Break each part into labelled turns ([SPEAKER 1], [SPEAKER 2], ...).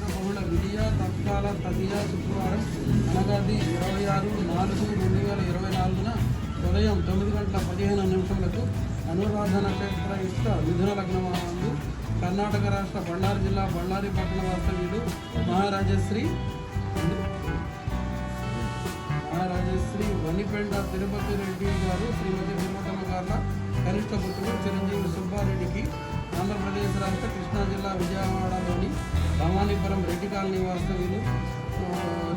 [SPEAKER 1] చైత్ర బహుళ విడియ తత్కాల తదియ శుక్రవారం అనగాది ఇరవై ఆరు నాలుగు రెండు వేల ఇరవై నాలుగున ఉదయం తొమ్మిది గంటల పదిహేను నిమిషములకు అనురాధ నక్షత్ర యుక్త మిథున లగ్నమందు కర్ణాటక రాష్ట్ర బళ్ళారి జిల్లా బళ్ళారి పట్టణ వాస్తవ్యుడు మహారాజశ్రీ మహారాజశ్రీ వనిపెండ తిరుపతి రెడ్డి గారు శ్రీమతి తిరుమతమ్మ గారు కనిష్ట పుత్రుడు చిరంజీవి సుబ్బారెడ్డికి ఆంధ్రప్రదేశ్ రాష్ట్ర కృష్ణా జిల్లా విజయవాడలోని భవానీపురం రెడ్డి కాలనీ వాస్తవ్యులు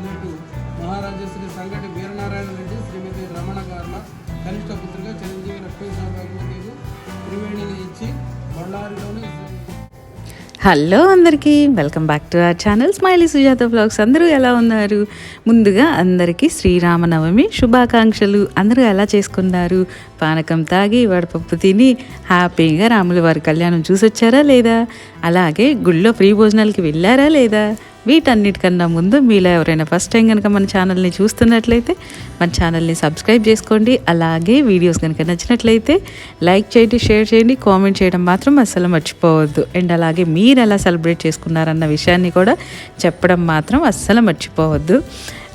[SPEAKER 1] నేటి మహారాజా శ్రీ సంగటి వీరనారాయణ రెడ్డి శ్రీమతి రమణ గార్ల కనిష్ట పుత్రిక చిరంజీవి లక్ష్మీ సాంబకు త్రివేణిని ఇచ్చి బళ్ళారిలోని శ్రీ-
[SPEAKER 2] హలో అందరికీ welcome back to our channel smiley Sujatha blogs. అందరూ ఎలా ఉన్నారు? ముందుగా అందరికీ శ్రీరామనవమి శుభాకాంక్షలు. అందరూ ఎలా చేసుకున్నారు? పానకం తాగి వడపప్పు తిని హ్యాపీగా రాముల వారి కళ్యాణం చూసొచ్చారా లేదా? అలాగే గుళ్ళో ఫ్రీ భోజనాలకి వెళ్ళారా లేదా? వీటన్నిటికన్నా ముందు మీలో ఎవరైనా ఫస్ట్ టైం కనుక మన ఛానల్ని చూస్తున్నట్లయితే మన ఛానల్ని సబ్స్క్రైబ్ చేసుకోండి. అలాగే వీడియోస్ కనుక నచ్చినట్లయితే లైక్ చేయండి షేర్ చేయండి కామెంట్ చేయడం మాత్రం అస్సలు మర్చిపోవద్దు. అండ్ అలాగే మీరు ఎలా సెలబ్రేట్ చేసుకున్నారన్న విషయాన్ని కూడా చెప్పడం మాత్రం అస్సలు మర్చిపోవద్దు.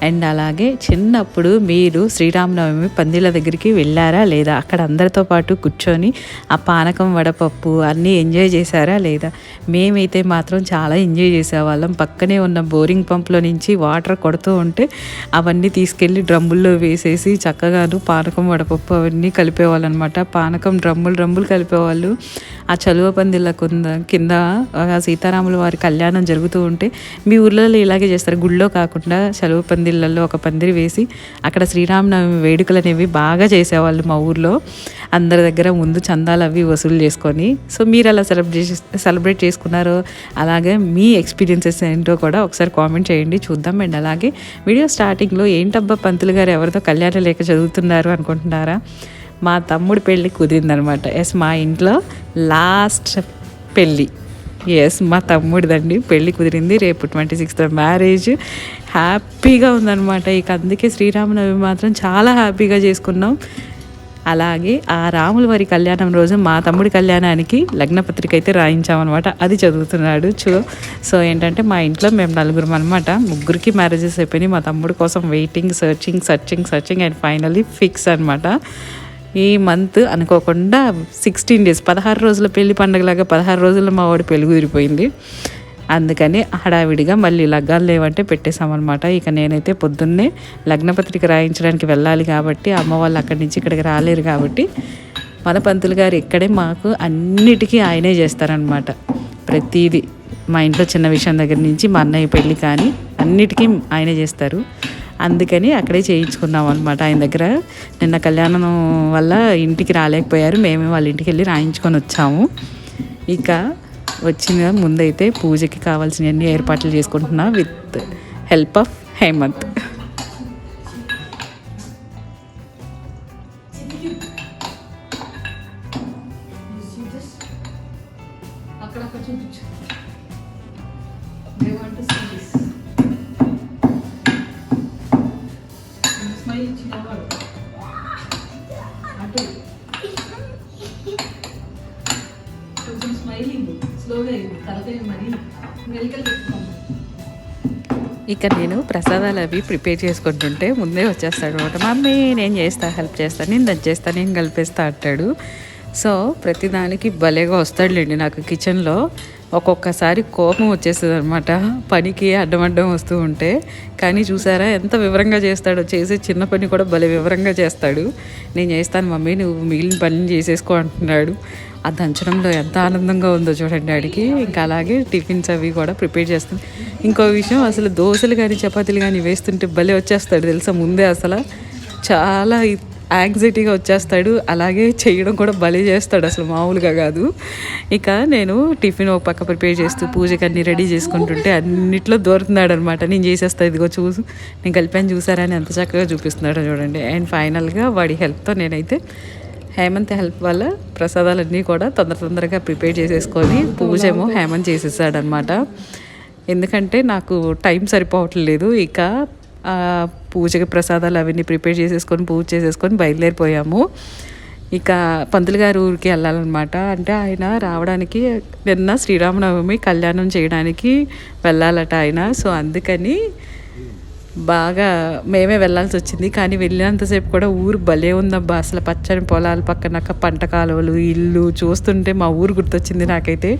[SPEAKER 2] అండ్ అలాగే చిన్నప్పుడు మీరు శ్రీరామనవమి పందిళ్ళ దగ్గరికి వెళ్ళారా లేదా? అక్కడ అందరితో పాటు కూర్చొని ఆ పానకం వడపప్పు అన్నీ ఎంజాయ్ చేశారా లేదా? మేమైతే మాత్రం చాలా ఎంజాయ్ చేసేవాళ్ళం. పక్కనే ఉన్న బోరింగ్ పంప్లో నుంచి వాటర్ కొడుతూ ఉంటే అవన్నీ తీసుకెళ్ళి డ్రమ్ముల్లో వేసేసి చక్కగాను పానకం వడపప్పు అవన్నీ కలిపేవాళ్ళు అనమాట పానకం డ్రమ్ములు డ్రమ్ములు కలిపేవాళ్ళు. ఆ చలువ పందిళ్ళ కింద కింద సీతారాముల వారి కళ్యాణం జరుగుతూ ఉంటే మీ ఊర్లలో ఇలాగే చేస్తారు. గుళ్ళో కాకుండా చలువ పందిళ్ళల్లో ఒక పందిరి వేసి అక్కడ శ్రీరామనవమి వేడుకలు అనేవి బాగా చేసేవాళ్ళు మా ఊర్లో. అందరి దగ్గర ముందు చందాలు అవి వసూలు చేసుకొని. సో మీరు ఎలా సెలబ్రేట్ సెలబ్రేట్ చేసుకున్నారో అలాగే మీ ఎక్స్పీరియన్సెస్ ఏంటో కూడా ఒకసారి కామెంట్ చేయండి చూద్దాం. అండ్ అలాగే వీడియో స్టార్టింగ్లో ఏంటబ్బా పంతులు గారు ఎవరితో కళ్యాణ లేఖ చదువుతున్నారు అనుకుంటున్నారా? మా తమ్ముడు పెళ్ళి కుదిరిందనమాట. ఎస్ మా ఇంట్లో లాస్ట్ పెళ్ళి. ఎస్ మా తమ్ముడిదండి. పెళ్ళి కుదిరింది. రేపు ట్వంటీ సిక్స్త్ మ్యారేజ్. హ్యాపీగా ఉందన్నమాట. ఇక అందుకే శ్రీరామనవమి మాత్రం చాలా హ్యాపీగా చేసుకున్నాం. అలాగే ఆ రాముల వారి కళ్యాణం రోజు మా తమ్ముడి కళ్యాణానికి లగ్నపత్రిక అయితే రాయించామన్నమాట. అది చదువుతున్నాడు. చూ సో ఏంటంటే మా ఇంట్లో మేము నలుగురం అనమాట ముగ్గురికి మ్యారేజెస్ అయిపోయినాయి. మా తమ్ముడు కోసం waiting searching searching searching and finally fix అనమాట ఈ మంత్ అనుకోకుండా సిక్స్టీన్ డేస్ పదహారు రోజుల పెళ్ళి పండగలాగా పదహారు రోజుల్లో మా వాడి పెళ్ళి కుదిరిపోయింది. అందుకని హడావిడిగా మళ్ళీ లగ్గాలు లేవంటే పెట్టేశామన్నమాట. ఇక నేనైతే పొద్దున్నే లగ్నపత్రిక రాయించడానికి వెళ్ళాలి కాబట్టి అమ్మ వాళ్ళు అక్కడి నుంచి ఇక్కడికి రాలేరు కాబట్టి మన పంతులు గారు ఇక్కడే మాకు అన్నిటికీ ఆయనే చేస్తారనమాట ప్రతిదీ మా ఇంట్లో చిన్న విషయం దగ్గర నుంచి మా అన్నయ్య పెళ్ళి కానీ అన్నిటికీ ఆయనే చేస్తారు. అందుకని అక్కడే చేయించుకున్నాం అనమాట ఆయన దగ్గర. నిన్న కళ్యాణం వల్ల ఇంటికి రాలేకపోయారు. మేమే వాళ్ళ ఇంటికి వెళ్ళి రాయించుకొని వచ్చాము. ఇక వచ్చిన ముందైతే పూజకి కావాల్సినవన్నీ ఏర్పాట్లు చేసుకుంటున్నా విత్ హెల్ప్ ఆఫ్ హేమంత్.
[SPEAKER 1] కొంచెం స్మైలింగ్ స్లోగా మరి? మెలికలు పెట్టుకోండి
[SPEAKER 2] ఇక నేను ప్రసాదాలు అవి ప్రిపేర్ చేసుకుంటుంటే ముందే వచ్చేస్తాడు అనమాట. మమ్మీ నేను చేస్తా హెల్ప్ చేస్తాను నేను అది చేస్తాను నేను కలిపేస్తా అంటాడు. సో ప్రతిదానికి భలేగా వస్తాడులేండి నాకు కిచెన్లో. ఒక్కొక్కసారి కోపం వచ్చేస్తుంది అనమాట పనికి అడ్డం అడ్డం వస్తూ ఉంటే. కానీ చూసారా ఎంత వివరంగా చేస్తాడో. చేసే చిన్న పని కూడా భలే వివరంగా చేస్తాడు. నేను చేస్తాను మమ్మీ నువ్వు మిగిలిన పని చేసేసుకో అంటున్నాడు. ఆ దంచడంలో ఎంత ఆనందంగా ఉందో చూడండి ఆడికి. ఇంకా అలాగే టిఫిన్స్ అవి కూడా ప్రిపేర్ చేస్తాను. ఇంకో విషయం అసలు దోశలు కానీ చపాతీలు కానీ వేస్తుంటే భలే వచ్చేస్తాడు తెలుసా ముందే అసలు. చాలా యాంగ్జైటీగా వచ్చేస్తాడు. అలాగే చేయడం కూడా భలే చేస్తాడు అసలు మామూలుగా కాదు. ఇక నేను టిఫిన్ ఒక పక్క ప్రిపేర్ చేస్తూ పూజకి అన్ని రెడీ చేసుకుంటుంటే అన్నిట్లో దొరుకుతున్నాడు అనమాట నేను చేసేస్తా ఇదిగో చూసు. నేను కలిపాను చూసారా అని ఎంత చక్కగా చూపిస్తున్నాడో చూడండి. అండ్ ఫైనల్గా వాడి హెల్ప్తో నేనైతే హేమంత్ హెల్ప్ వల్ల ప్రసాదాలన్నీ కూడా తొందర తొందరగా ప్రిపేర్ చేసేసుకొని పూజ ఏమో హేమంత్ చేసేసాడనమాట ఎందుకంటే నాకు టైం సరిపోవట్లేదు. ఇక పూజకి ప్రసాదాలు అవన్నీ ప్రిపేర్ చేసేసుకొని పూజ చేసేసుకొని బయలుదేరిపోయాము. ఇక పంతులు గారు ఊరికి వెళ్ళాలన్నమాట. అంటే ఆయన రావడానికి నిన్న శ్రీరామనవమి కళ్యాణం చేయడానికి వెళ్ళాలట ఆయన. సో అందుకని బాగా మేమే వెళ్ళాల్సి వచ్చింది. కానీ వెళ్ళినంతసేపు కూడా ఊరు భలే ఉందబ్బా. అసలు పచ్చని పొలాల పక్కన పంట కాలువలు ఇల్లు చూస్తుంటే మా ఊరు గుర్తొచ్చింది నాకైతే.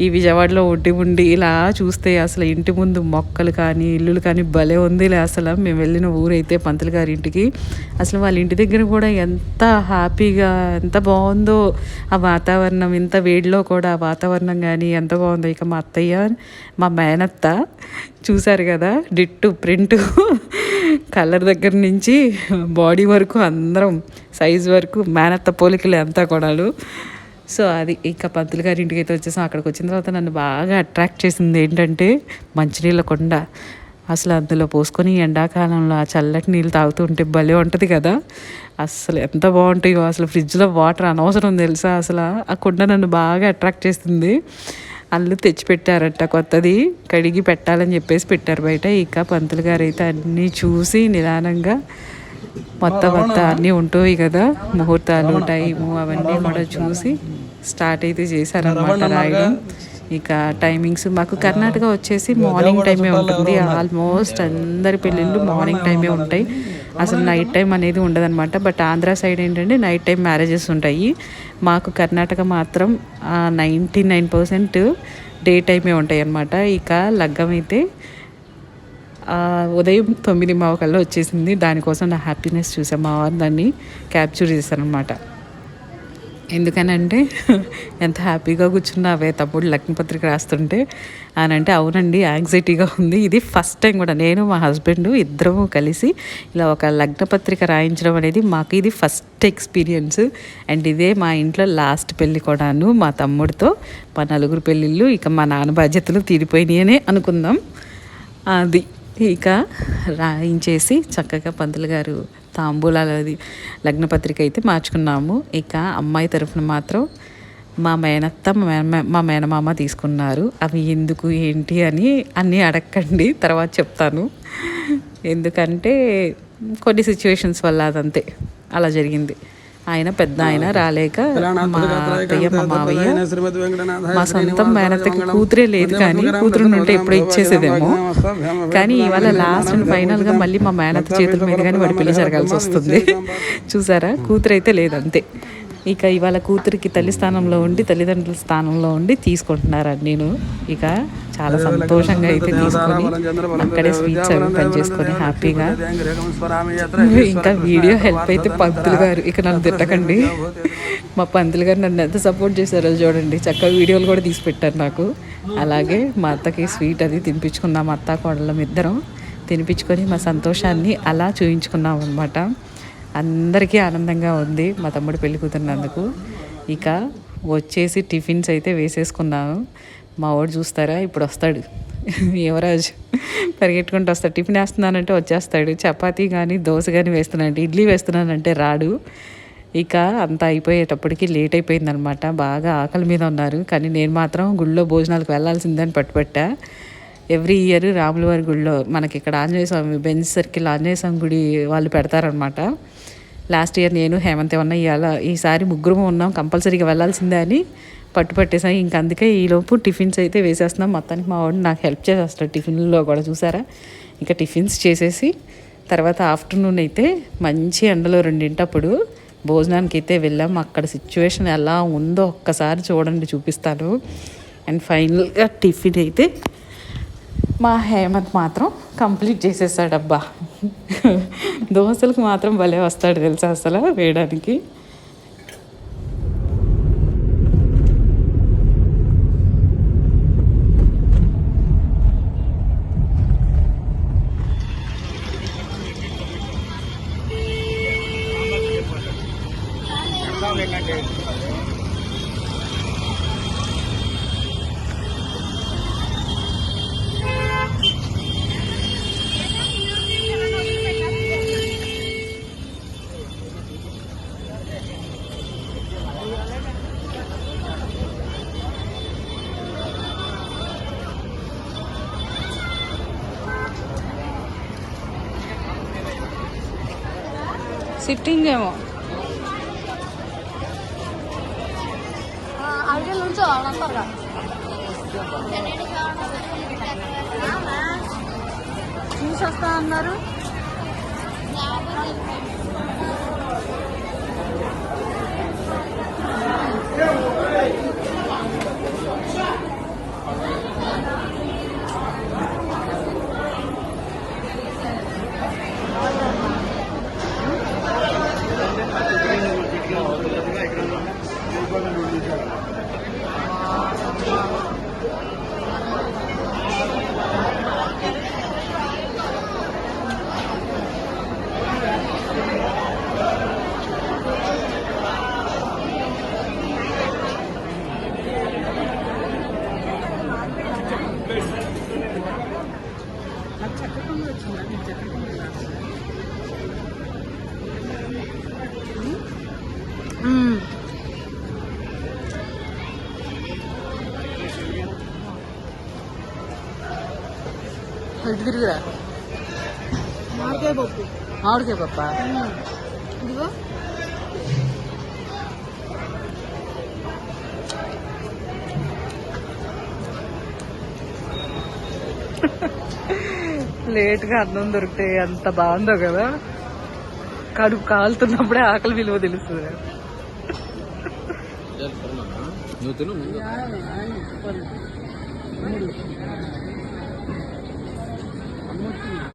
[SPEAKER 2] ఈ విజయవాడలో ఒడ్డి ఉండి ఇలా చూస్తే అసలు ఇంటి ముందు మొక్కలు కానీ ఇల్లులు కానీ భలే ఉందిలే అసలు. మేము వెళ్ళిన ఊరైతే పంతులు గారి ఇంటికి. అసలు వాళ్ళ ఇంటి దగ్గర కూడా ఎంత హ్యాపీగా ఎంత బాగుందో ఆ వాతావరణం ఇంత వేడిలో కూడా ఆ వాతావరణం కానీ ఎంత బాగుందో. ఇక మా అత్తయ్య మా మేనత్త చూశారు కదా డిట్టు ప్రింట్ కలర్ దగ్గర నుంచి బాడీ వరకు అందరం సైజ్ వరకు మేనత్త పోలికలు అంతా కూడాలు సో అది ఇక పంతులు గారి ఇంటికి అయితే వచ్చేసాం. అక్కడికి వచ్చిన తర్వాత నన్ను బాగా అట్రాక్ట్ చేసింది ఏంటంటే మంచినీళ్ళ కొండ. అసలు అందులో పోసుకొని ఎండాకాలంలో ఆ చల్లటి నీళ్ళు తాగుతూ ఉంటే భలే ఉంటుంది కదా. అసలు ఎంత బాగుంటాయో అసలు ఫ్రిడ్జ్లో వాటర్ అనవసరం తెలుసా? అసలు ఆ కొండ నన్ను బాగా అట్రాక్ట్ చేస్తుంది అల్లు తెచ్చి పెట్టారట కొత్తది కడిగి పెట్టాలని చెప్పేసి పెట్టారు బయట. ఇక పంతులు గారు అయితే అన్నీ చూసి నిదానంగా మొత్తం అంతా అన్నీ ఉంటాయి కదా. ముహూర్తాలు టైము అవన్నీ కూడా చూసి స్టార్ట్ అయితే చేశారనమాట రాయడం. ఇక టైమింగ్స్ మాకు కర్ణాటక వచ్చేసి మార్నింగ్ టైమే ఉంటుంది. ఆల్మోస్ట్ అందరి పెళ్ళిళ్ళు మార్నింగ్ టైమే ఉంటాయి. అసలు నైట్ టైం అనేది ఉండదన్నమాట. బట్ ఆంధ్ర సైడ్ ఏంటంటే నైట్ టైం మ్యారేజెస్ ఉంటాయి. మాకు కర్ణాటక మాత్రం నైంటీ నైన్ పర్సెంట్ డే టైమే ఉంటాయి అన్నమాట. ఇక లగ్గం అయితే ఉదయం తొమ్మిది మావ కల్లా వచ్చేసింది. దానికోసం నా హ్యాపీనెస్ చూసాం. మా వారు దాన్ని క్యాప్చర్ చేశారనమాట ఎందుకనంటే ఎంత హ్యాపీగా కూర్చున్నావే తమ్ముడు లగ్నపత్రిక రాస్తుంటే. అని అంటే అవునండి యాంగ్జైటీగా ఉంది. ఇది ఫస్ట్ టైం కూడా. నేను మా హస్బెండ్ ఇద్దరము కలిసి ఇలా ఒక లగ్నపత్రిక రాయించడం అనేది మాకు ఇది ఫస్ట్ ఎక్స్పీరియన్స్ అండ్ ఇదే మా ఇంట్లో లాస్ట్ పెళ్ళి కూడాను మా తమ్ముడితో. మా నలుగురు పెళ్ళిళ్ళు ఇక మా నాన్న బాధ్యతలు తీరిపోయినాయనే అనుకుందాం. అది. ఇక రాయించేసి చక్కగా పంతులు గారు తాంబూలాలది లగ్నపత్రిక అయితే మార్చుకున్నాము. ఇక అమ్మాయి తరఫున మాత్రం మా మేనత్త మా మేన మా మేనమామ తీసుకున్నారు. అవి ఎందుకు ఏంటి అని అన్నీ అడగండి తర్వాత చెప్తాను. ఎందుకంటే కొన్ని సిచ్యువేషన్స్ వల్ల అదంతే. అలా జరిగింది. ఆయన పెద్ద ఆయన రాలేక మా అత్తయ్య మా మావయ్య మా సొంతం మేనత్తకి కూతురే లేదు కానీ కూతురు ఉంటే ఎప్పుడో ఇచ్చేసేదేమో కానీ ఇవాళ లాస్ట్ అండ్ ఫైనల్గా మళ్ళీ మా మేనత్త చేతుల మీద కానీ వాడి పెళ్ళి జరగాల్సి వస్తుంది. చూసారా కూతురు అయితే లేదు అంతే ఇక ఇవాళ కూతురికి తల్లి స్థానంలో ఉండి తల్లిదండ్రుల స్థానంలో ఉండి తీసుకుంటున్నారు నేను. ఇక చాలా సంతోషంగా అయితే తీసుకొని అక్కడే స్వీట్స్ అవి పని చేసుకొని హ్యాపీగా ఇంకా వీడియో హెల్ప్ అయితే పంతులు గారు ఇక నన్ను తిట్టకండి. మా పంతులు గారు నన్ను ఎంత సపోర్ట్ చేశారో చూడండి. చక్కగా వీడియోలు కూడా తీసి పెట్టారు నాకు. అలాగే మా అత్తకి స్వీట్ అది తినిపించుకున్నాం అత్త కోడళ్ళం ఇద్దరం. తినిపించుకొని మా సంతోషాన్ని అలా చూయించుకున్నాం అనమాట అందరికీ ఆనందంగా ఉంది మా తమ్ముడు పెళ్ళి కూతురున్నందుకు. ఇక వచ్చేసి టిఫిన్స్ అయితే వేసేసుకున్నాను. మా వాడు చూస్తారా? ఇప్పుడు వస్తాడు. యువరాజ్ పరిగెట్టుకుంటూ వస్తాడు. టిఫిన్ వేస్తున్నానంటే వచ్చేస్తాడు. చపాతీ కానీ దోశ కానీ వేస్తున్నానంటే ఇడ్లీ వేస్తున్నానంటే రాడు. ఇక అంతా అయిపోయేటప్పటికి లేట్ అయిపోయిందనమాట. బాగా ఆకలి మీద ఉన్నారు. కానీ నేను మాత్రం గుళ్ళో భోజనాలకు వెళ్ళాల్సిందని పట్టుబట్టా. ఎవ్రీ ఇయర్ రాములవారి గుడిలో మనకి ఇక్కడ ఆంజనేయ స్వామి బెంచ్ సర్కిల్ ఆంజనేయ స్వామి గుడి వాళ్ళు పెడతారనమాట. లాస్ట్ ఇయర్ నేను హేమంత్ ఉన్న ఇవాళ ఈసారి ముగ్గురు ఉన్నాం కంపల్సరీగా వెళ్ళాల్సిందే అని పట్టు పట్టేసాం ఇంక అందుకే ఈలోపు టిఫిన్స్ అయితే వేసేస్తున్నాం. మొత్తానికి మా వాడు నాకు హెల్ప్ చేసేస్తాడు టిఫిన్లో కూడా చూసారా? ఇంకా టిఫిన్స్ చేసేసి తర్వాత ఆఫ్టర్నూన్ అయితే మంచి ఎండలో రెండింటప్పుడు భోజనానికి అయితే వెళ్ళాం. అక్కడ సిచ్యువేషన్ ఎలా ఉందో ఒక్కసారి చూడండి చూపిస్తాను. అండ్ ఫైనల్గా టిఫిన్ అయితే మా హేమంత్ మాత్రం కంప్లీట్ చేసేసాడబ్బా. దోశలకు మాత్రం భలే వస్తాడు తెలుసా అసలు వేయడానికి? సిట్టింగ్ ఏమో. చూసొస్తా అన్నారు. ఇటు తిరుగురా.
[SPEAKER 3] మాకే పప్పు
[SPEAKER 2] మామిడికాయ పప్ప.
[SPEAKER 3] ఇదిగో.
[SPEAKER 2] లేట్గా అన్నం దొరికితే ఎంత బాగుందో కదా. కడుపు కాలుతున్నప్పుడే ఆకలి విలువ తెలుస్తుంది.
[SPEAKER 1] నువ్వు